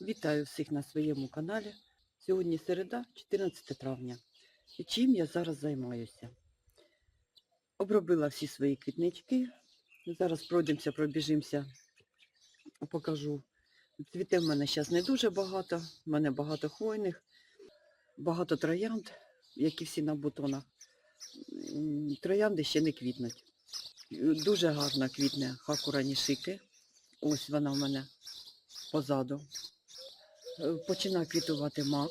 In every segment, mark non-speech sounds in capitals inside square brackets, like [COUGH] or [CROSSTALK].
Вітаю всіх на своєму каналі. Сьогодні середа, 14 травня. І чим я зараз займаюся? Обробила всі свої квітнички. Зараз пройдемося, пробіжимося, покажу. Цвіте в мене зараз не дуже багато. В мене багато хвойних, багато троянд, які всі на бутонах. Троянди ще не квітнуть. Дуже гарно квітне хакура нішики. Ось вона в мене позаду. Е, Починає квітувати мак.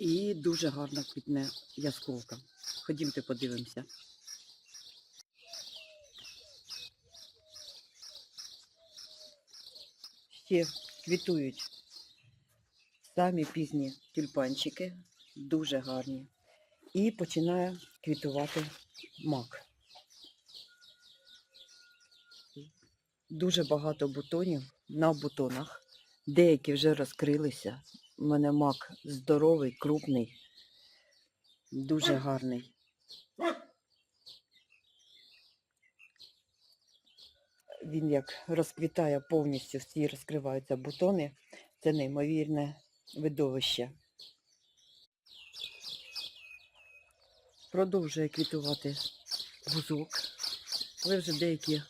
І дуже гарно квітне ясколка. Ходімте подивимося. Ще квітують самі пізні тюльпанчики, дуже гарні. І починає квітувати мак. Дуже багато бутонів на бутонах. Деякі вже розкрилися. У мене мак здоровий, крупний, дуже гарний. Він як розквітає повністю, всі розкриваються бутони. Це неймовірне видовище. Продовжує квітувати бузок. Але вже деякі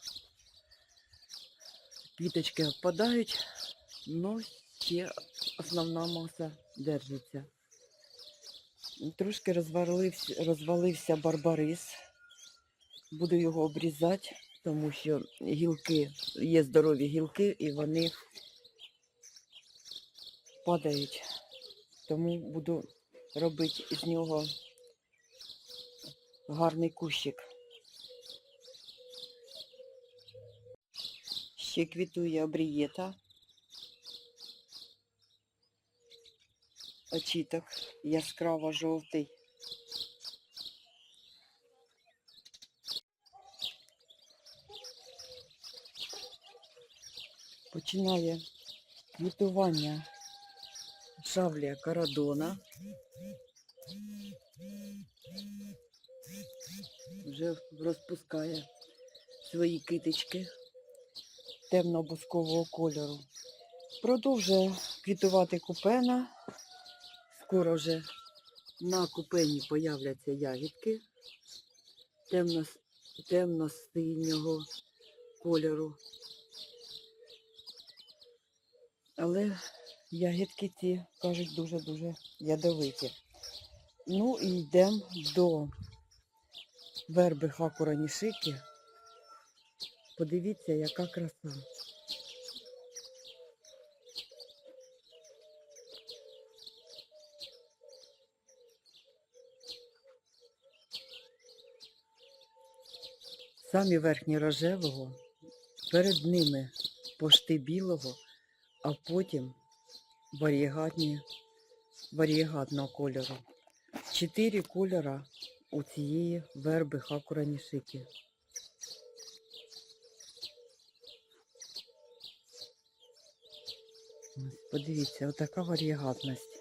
квіточки опадають, але ще основна маса держиться. Трошки розвалився, розвалився барбарис. Буду його обрізати, тому що гілки, є здорові гілки і вони падають. Тому буду робити з нього гарний кущик. Ще квітує обрієта. Очіток яскраво жовтий. Починає квітування шавлія карадона. Вже розпускає свої китички темно-бускового кольору. Продовжує квітувати купена. Скоро вже на купені появляться ягідки темно, темно-синього кольору. Але ягідки ці, кажуть, дуже-дуже ядовиті. Ну і йдемо до верби хакура нішики. Подивіться, яка краса. Самі верхні рожевого, перед ними пошти білого, а потім варієгатні, варієгатного кольору. Чотири кольора у цієї верби хакура нішики. Ось, Подивіться, отака варієгатність.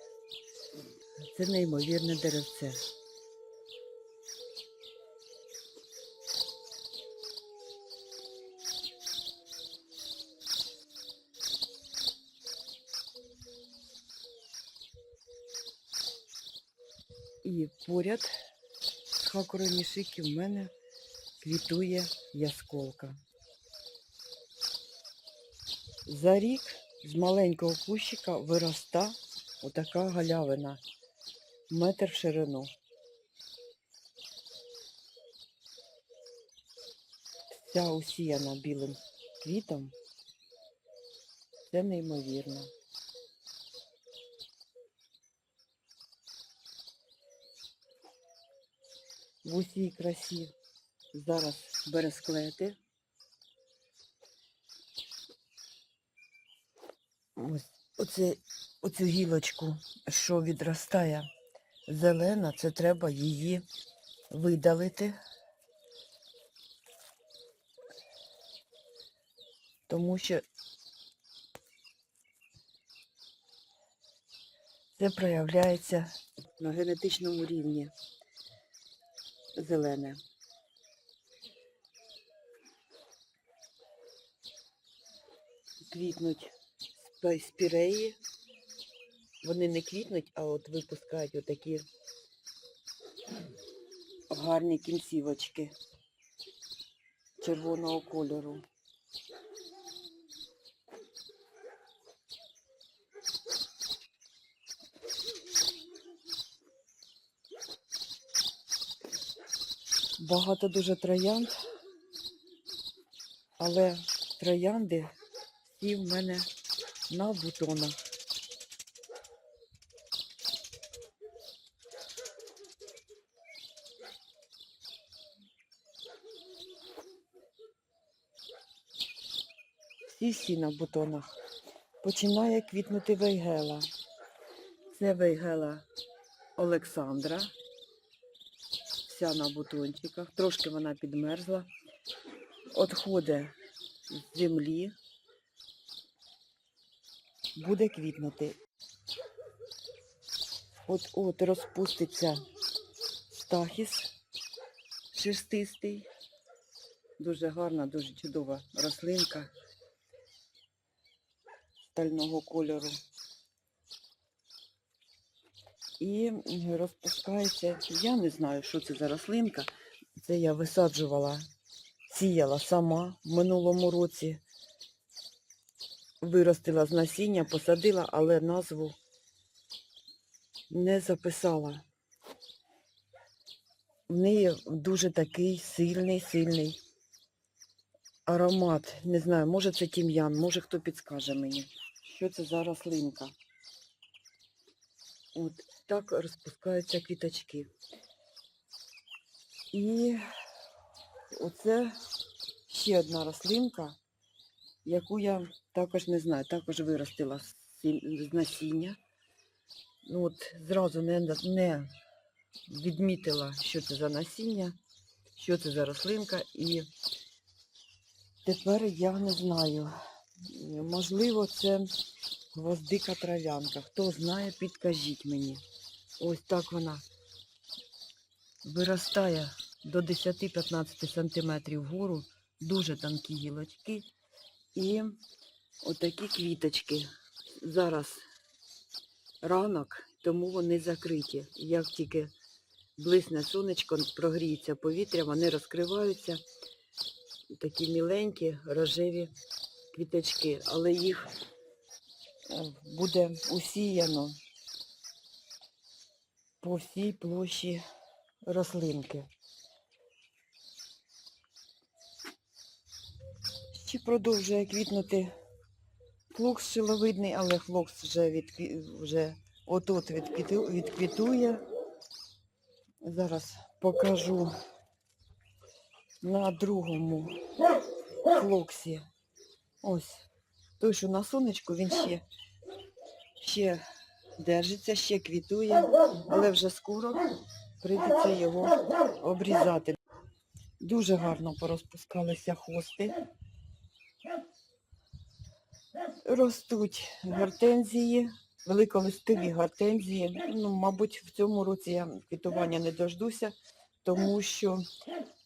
Це неймовірне деревце. І поряд з хакурою шики в мене квітує ясколка. За рік з маленького кущика вироста отака галявина, метр в ширину. Вся усіяна білим квітом. Це неймовірно. В усій красі зараз бересклети. Ось оце, оцю гілочку, що відростає зелена, це треба її видалити. Тому що це проявляється на генетичному рівні зелене. Квітнуть та спіреї. Вони не квітнуть, а от випускають отакі гарні кінцівочки червоного кольору. Багато дуже троянд, але троянди всі в мене на бутонах. Всі всі на бутонах. Починає квітнути вейгела. Це вейгела Олександра. Вся на бутончиках. Трошки вона підмерзла. Отходить з землі. Буде квітнути. От от розпуститься стахіс шерстистий. Дуже гарна, дуже чудова рослинка стального кольору. І розпускається, я не знаю, що це за рослинка. Це я висаджувала, сіяла сама в минулому році. Виростила з насіння, посадила, але назву не записала. В неї дуже такий сильний, сильний аромат. Не знаю, може це тім'ян, може хто підскаже мені, що це за рослинка. От так розпускаються квіточки. І оце ще одна рослинка, яку я також не знаю, також виростила з насіння. Ну от зразу не, не відмітила, що це за насіння, що це за рослинка. І тепер я не знаю. Можливо, це гвоздика трав'янка. Хто знає, підкажіть мені. Ось так вона виростає до 10-15 см вгору, дуже тонкі гілочки і отакі квіточки. Зараз ранок, тому вони закриті. Як тільки блисне сонечко, прогріється повітря, вони розкриваються. Такі міленькі рожеві квіточки, але їх е, буде усіяно по всій площі рослинки. Ще продовжує квітнути флокс шиловидний, але флокс вже, відкві... вже відквіту... відквітує. Зараз покажу на другому флоксі. Ось. Той, що на сонечку, він ще, ще держиться, ще квітує, але вже скоро прийдеться його обрізати. Дуже гарно порозпускалися хости. Ростуть гортензії, великолистові гортензії. Ну, мабуть, в цьому році я квітування не дождуся, тому що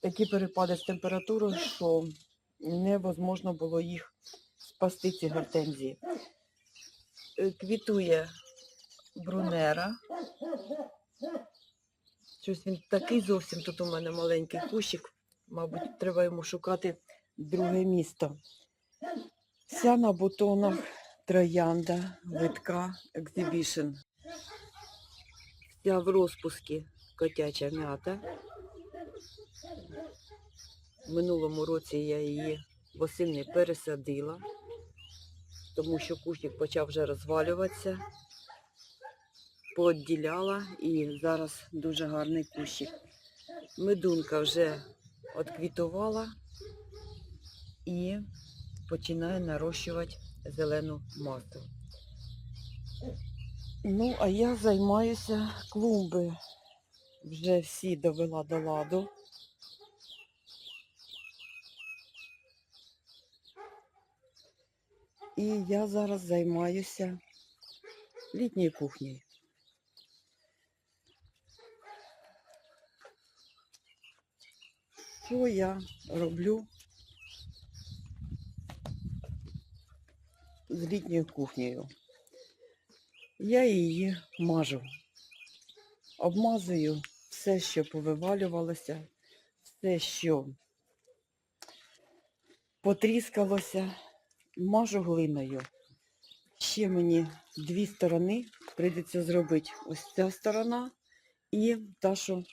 такі перепади з температурою, що невозможно було їх спасти, ці гортензії. Е, Квітує брунера. Щось він такий зовсім тут у мене маленький кущик. Мабуть, треба йому шукати друге місто. Вся на бутонах троянда, витка, екзибішн. Вся в розпускі котяча м'ята. В минулому році я її восени пересадила, тому що кущик почав вже розвалюватися. Поодділяла і зараз дуже гарний кущик. Медунка вже отквітувала і починає нарощувати зелену масу. Ну, а я займаюся клумби. Вже всі довела до ладу. І я зараз займаюся літньою кухнею. Що я роблю з літньою кухнею. Я її мажу. Обмазую все, що повивалювалося, все, що потріскалося, мажу глиною. Ще мені дві сторони прийдеться зробити. Ось ця сторона і та, що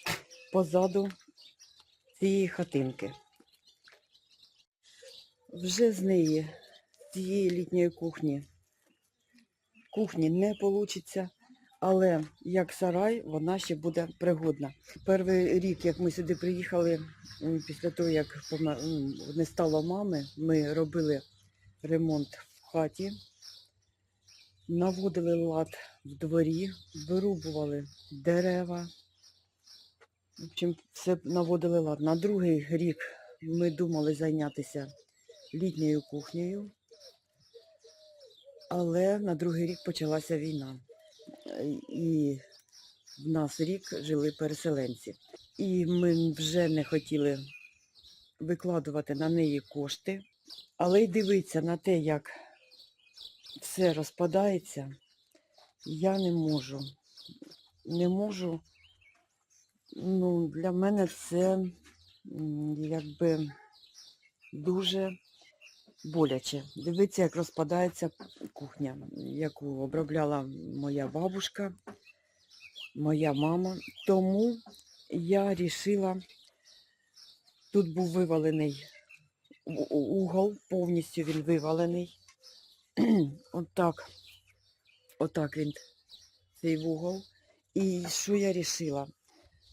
позаду цієї хатинки. Вже з неї, цієї літньої кухні, кухні не вийде, але як сарай вона ще буде пригодна. Перший рік, як ми сюди приїхали, після того, як не стало мами, ми робили ремонт в хаті, наводили лад в дворі, вирубували дерева. В общем, все наводили лад. На другий рік ми думали зайнятися літньою кухнею, але на другий рік почалася війна. І в нас рік жили переселенці. І ми вже не хотіли викладувати на неї кошти, але й дивитися на те, як все розпадається, я не можу. Не можу. Ну, для мене це якби дуже боляче. Дивіться, як розпадається кухня, яку обробляла моя бабушка, моя мама. Тому я вирішила, тут був вивалений угол, повністю він вивалений. [CLEARS THROAT] Отак, отак він, цей вугол. І що я вирішила?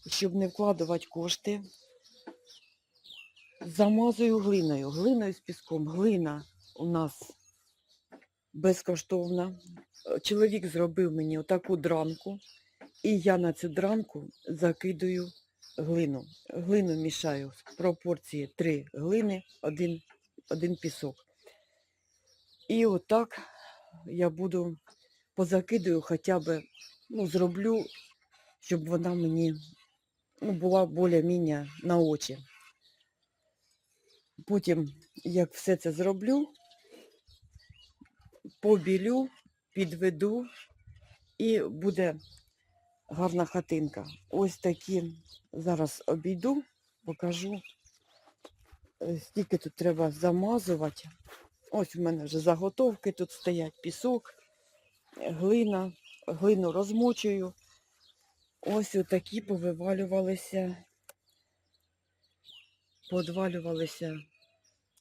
Щоб не вкладувати кошти, замазую глиною, глиною з піском. Глина у нас безкоштовна. Е, Чоловік зробив мені отаку дранку, і я на цю дранку закидаю глину. Глину мішаю в пропорції 3 глини, один, один пісок. І отак я буду позакидаю хоча б, ну, зроблю, щоб вона мені ну, була більш-менш на очі. Потім, як все це зроблю, побілю, підведу і буде гарна хатинка. Ось такі зараз обійду, покажу, е, скільки тут треба замазувати. Ось у мене вже заготовки тут стоять, пісок, глина, глину розмочую. Ось отакі повивалювалися, подвалювалися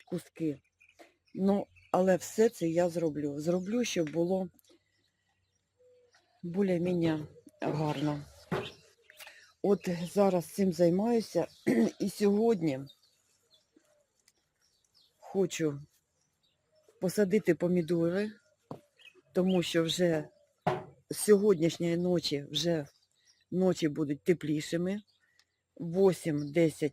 куски. Ну, але все це я зроблю. Зроблю, щоб було більш-менш гарно. От зараз цим займаюся [CLEARS THROAT] і сьогодні хочу посадити помідори, тому що вже з сьогоднішньої ночі вже ночі будуть теплішими. 8-10,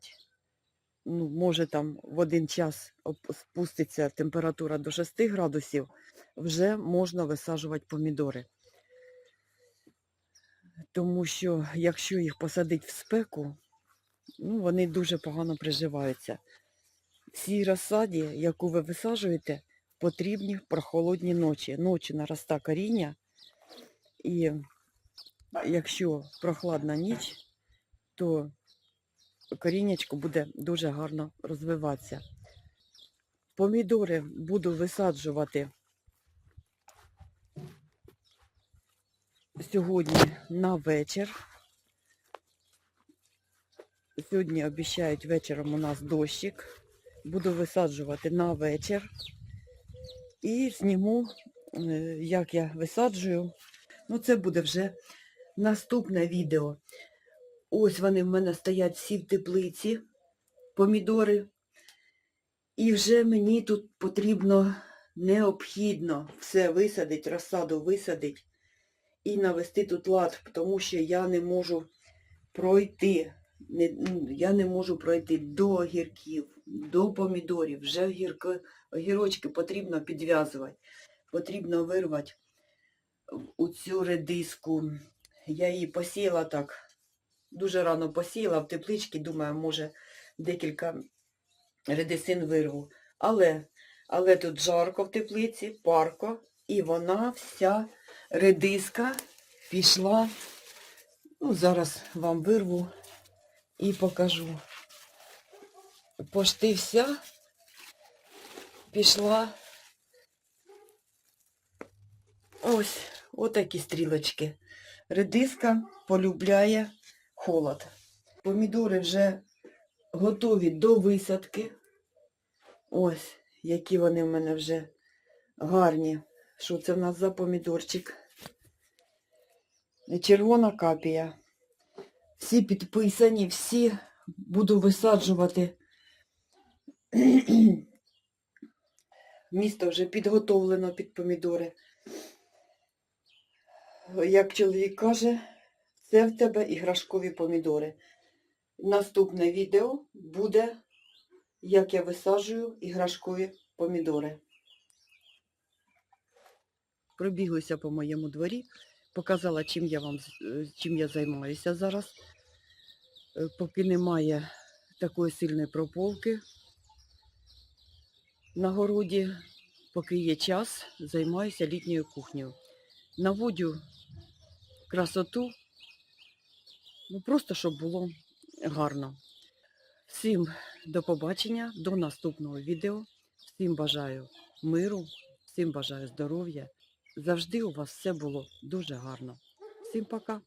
ну, може там в один час спуститься температура до 6 градусів, вже можна висаджувати помідори. Тому що якщо їх посадити в спеку, ну, вони дуже погано приживаються. Цій розсаді, яку ви висаджуєте, потрібні прохолодні ночі. Ночі нароста коріння, і якщо прохладна ніч, то коріннячко буде дуже гарно розвиватися. Помідори буду висаджувати сьогодні на вечір. Сьогодні обіцяють вечором у нас дощик. Буду висаджувати на вечір. І зніму, е, як я висаджую. Ну, це буде вже наступне відео. Ось вони в мене стоять всі в теплиці, помідори. І вже мені тут потрібно необхідно все висадити, розсаду висадити і навести тут лад, тому що я не можу пройти. Не, ну, я не можу пройти до огірків, до помідорів. Вже огірки, огірочки потрібно підв'язувати. Потрібно вирвати у цю редиску. Я її посіяла так, дуже рано посіяла в тепличці, думаю, може декілька редисин вирву. Але, Але тут жарко в теплиці, парко, і вона вся редиска пішла. Ну, зараз вам вирву і покажу. Пошти вся пішла. Ось, отакі стрілочки. Редиска полюбляє холод. Помідори вже готові до висадки. Ось, які вони в мене вже гарні. Що це в нас за помідорчик? Червона капія. Всі підписані, всі буду висаджувати. [CLEARS THROAT] Місто вже підготовлено під помідори. Як чоловік каже, це в тебе іграшкові помідори. Наступне відео буде, як я висаджую іграшкові помідори. Пробіглися по моєму дворі, показала, чим я вам е, чим я займаюся зараз. Е, Поки немає такої сильної прополки на городі, поки є час, займаюся літньою кухнею. Наводю красоту, ну просто щоб було гарно. Всім до побачення, до наступного відео. Всім бажаю миру, всім бажаю здоров'я. Завжди у вас все було дуже гарно. Всім пока!